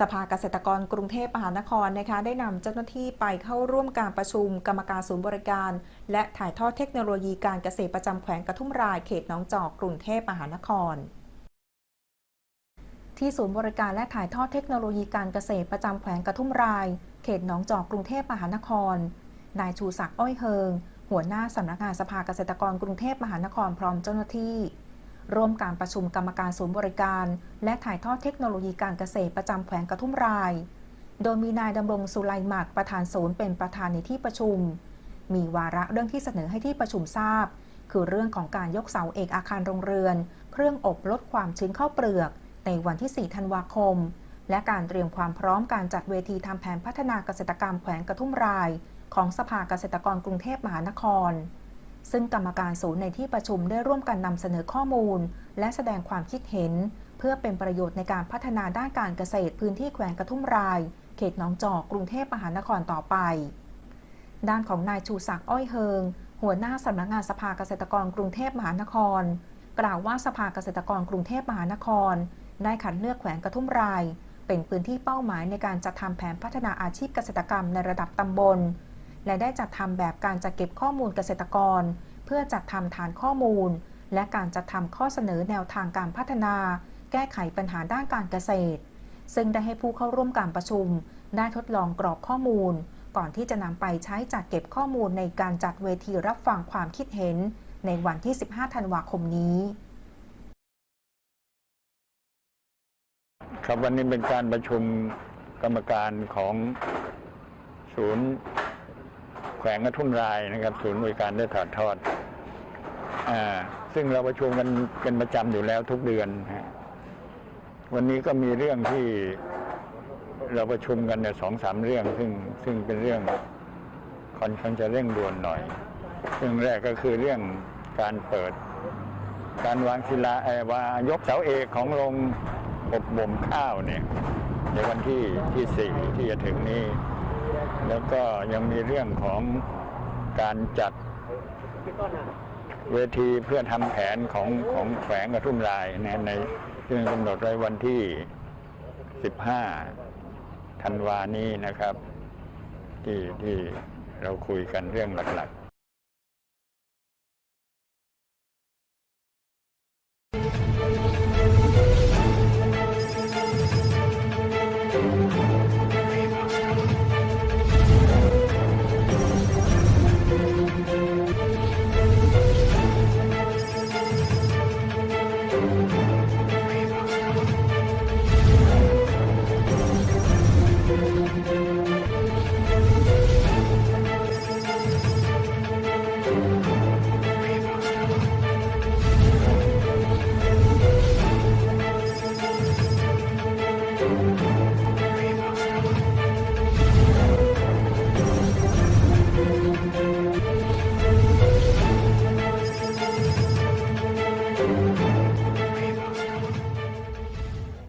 สภาเกษตรกรกรุงเทพมหานครนะคะได้นำเจ้าหน้าที่ไปเข้าร่วมการประชุมกรรมการศูนย์บริการ และถ่ายทอดเทคโนโลยีการเกษตรประจำแขวงกระทุ่มรายเขตหนองจอกกรุงเทพมหานครที่ศูนย์บริการและถ่ายทอดเทคโนโลยีการเกษตรประจำแขวงกระทุ่มราย เขตหนองจอกกรุงเทพมหานคร นายชูศักดิ์อ้อยเฮิง หัวหน้าสำนักงานสภาเกษตรกรกรุงเทพมหานครพร้อมเจ้าหน้าที่ ร่วมการประชุมกรรมการศูนย์บริการ และถ่ายทอดเทคโนโลยีการเกษตรประจำแขวงกระทุ่มราย โดยมีนายดำรงสุไลหมัดประธานศูนย์เป็นประธานในที่ประชุม มีวาระเรื่องที่เสนอให้ที่ประชุมทราบ คือเรื่องของการยกเสาเอกอาคารโรงเรือน เครื่องอบลดความชื้นเข้าเปลือก ในวันที่ 4 ธันวาคม และการเตรียมความพร้อมการจัดเวทีทำแผนพัฒนาเกษตรกรรมแขวงกระทุ่มราย ของสภาเกษตรกรกรุงเทพมหานคร ซึ่งกรรมการศูนย์ในที่ประชุมได้ร่วมกันนำเสนอข้อมูล และแสดงความคิดเห็น เพื่อเป็นประโยชน์ในการพัฒนาด้านการเกษตรพื้นที่แขวงกระทุ่มราย เขตหนองจอกกรุงเทพมหานครต่อไป ด้านของนายชูศักดิ์อ้อยเฮิง หัวหน้าสำนักงานสภาเกษตรกรกรุงเทพมหานคร กล่าวว่าสภาเกษตรกรกรุงเทพมหานคร ได้คัดเลือกแขวงกระทุ่มราย เป็นพื้นที่เป้าหมายในการจัดทำแผนพัฒนาอาชีพเกษตรกรรมในระดับตำบล และได้จัดทำแบบการจัดเก็บข้อมูลเกษตรกร เพื่อจัดทำฐานข้อมูล และการจัดทำข้อเสนอแนวทางการพัฒนา แก้ไขปัญหาด้านการเกษตร ซึ่งได้ให้ผู้เข้าร่วมการประชุม ได้ทดลองกรอกข้อมูล ก่อนที่จะนำไปใช้จัดเก็บข้อมูลในการจัดเวทีรับฟังความคิดเห็น ในวันที่ 15 ธันวาคมนี้ครับวันนี้เป็นการประชุมกรรมการของศูนย์ วงกระทุ่มรายนะครับ ศูนย์บริการได้ถ่ายทอดอ่าซึ่งเราประชุมกันเป็นประจำอยู่แล้วทุกเดือนฮะวันนี้ก็มีเรื่องที่เราประชุมกันเนี่ยสองสามเรื่อง ซึ่งซึ่งเป็นเรื่องค่อนข้างจะเร่งด่วนหน่อย เรื่องแรกก็คือเรื่องการเปิด การวางศิลาเอวายกเสาเอกของโรงอบบ่มข้าวเนี่ย ในวันที่ที่สี่ที่จะถึงนี้ แล้วก็ยังมีเรื่องของการจัดเวทีเพื่อทำแผนของของแขวงกระทุ่มลายนะในซึ่งกำหนดไว้วันที่ 15 ธันวานี้นะครับ ที่ที่เราคุยกันเรื่องหลักๆ